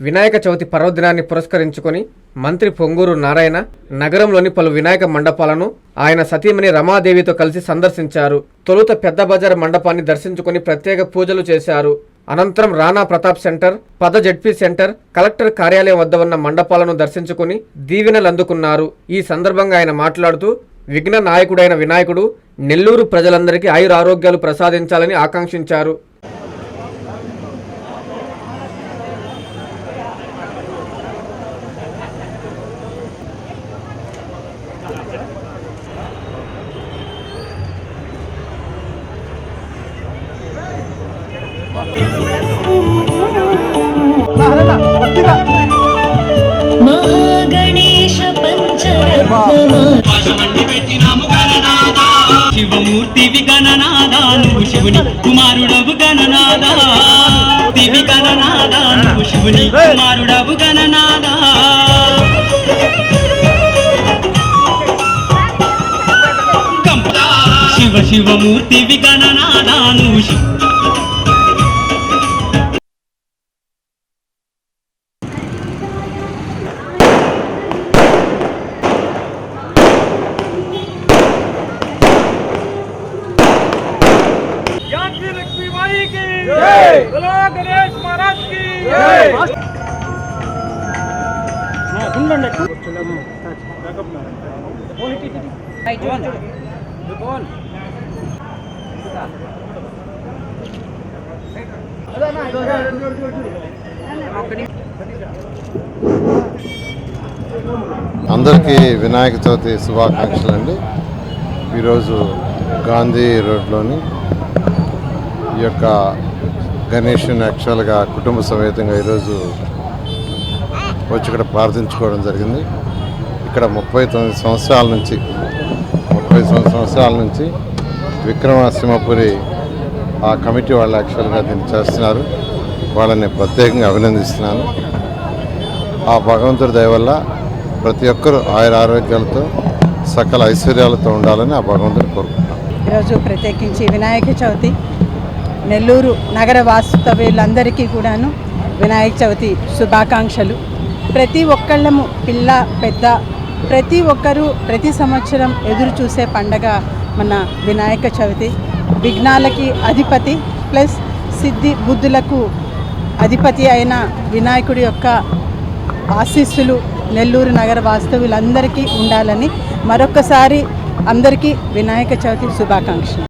వినాయక చవితి పర్వదినాన్ని పురస్కరించుకొని మంత్రి పొంగూరు నారాయణ నగరంలోని పలు వినాయక మండపాలను ఆయన సతీమణి రమాదేవితో కలిసి సందర్శించారు. తొలుత పెద్ద బజార్ మండపాన్ని దర్శించుకుని ప్రత్యేక పూజలు చేశారు. అనంతరం రాణా ప్రతాప్ సెంటర్ పద జడ్పీ సెంటర్ కలెక్టర్ కార్యాలయం వద్ద ఉన్న మండపాలను దర్శించుకుని దీవెనలు అందుకున్నారు. ఈ సందర్భంగా ఆయన మాట్లాడుతూ విఘ్న నాయకుడైన వినాయకుడు నెల్లూరు ప్రజలందరికీ ఆయురారోగ్యాలు ప్రసాదించాలని ఆకాంక్షించారు. మహాగణేశ పంచరత్నమా శివమూర్తివి గణనాదా నువ్వు శివుని కుమారుడవు గణనాదా దివి గణనాదా నువ్వు శివుని కుమారుడవు గణనాదా శివ శివమూర్తివి గణనాదా నువ్వు శివ ज्ञान की लक्ष्मी माई की जय बोलो गणेश महाराज की जय అందరికీ వినాయక చవితి శుభాకాంక్షలు అండి ఈరోజు గాంధీ రోడ్లోని ఈ యొక్క గణేష్ని యాక్చువల్గా కుటుంబ సమేతంగా ఈరోజు వచ్చి ఇక్కడ ప్రార్థించుకోవడం జరిగింది. ఇక్కడ ముప్పై తొమ్మిది సంవత్సరాల నుంచి ముప్పై తొమ్మిది సంవత్సరాల నుంచి విక్రమసింహపురి ఆ కమిటీ వాళ్ళు యాక్చువల్గా దీన్ని చేస్తున్నారు. వాళ్ళని ప్రత్యేకంగా అభినందిస్తున్నాను. ఆ భగవంతుడి దయ వల్ల ప్రతి ఒక్కరూ ఆయుర ఆరోగ్యాలతో సకల ఐశ్వర్యాలతో ఉండాలని ఆ భగవంతుని కోరుకుంటున్నాను ఈరోజు ప్రత్యేకించి వినాయక చవితి. నెల్లూరు నగర వాస్తవ్యులందరికీ కూడాను వినాయక చవితి శుభాకాంక్షలు. ప్రతి ఒక్కళ్ళము పిల్ల పెద్ద ప్రతి ఒక్కరూ ప్రతి సంవత్సరం ఎదురు చూసే పండగ మన వినాయక చవితి. విఘ్నాలకి అధిపతి ప్లస్ సిద్ధి బుద్ధులకు అధిపతి అయిన వినాయకుడి యొక్క ఆశీస్సులు నెల్లూరు నగర వాస్తవులందరికీ ఉండాలని మరొకసారి అందరికీ వినాయక చవితి శుభాకాంక్షలు.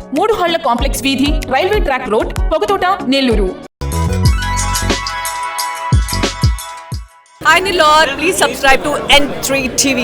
మూడు హాళ్ళ కాంప్లెక్స్ వీధి railway track road Pogathota Nellore Hi Nilor, please subscribe to N3 TV.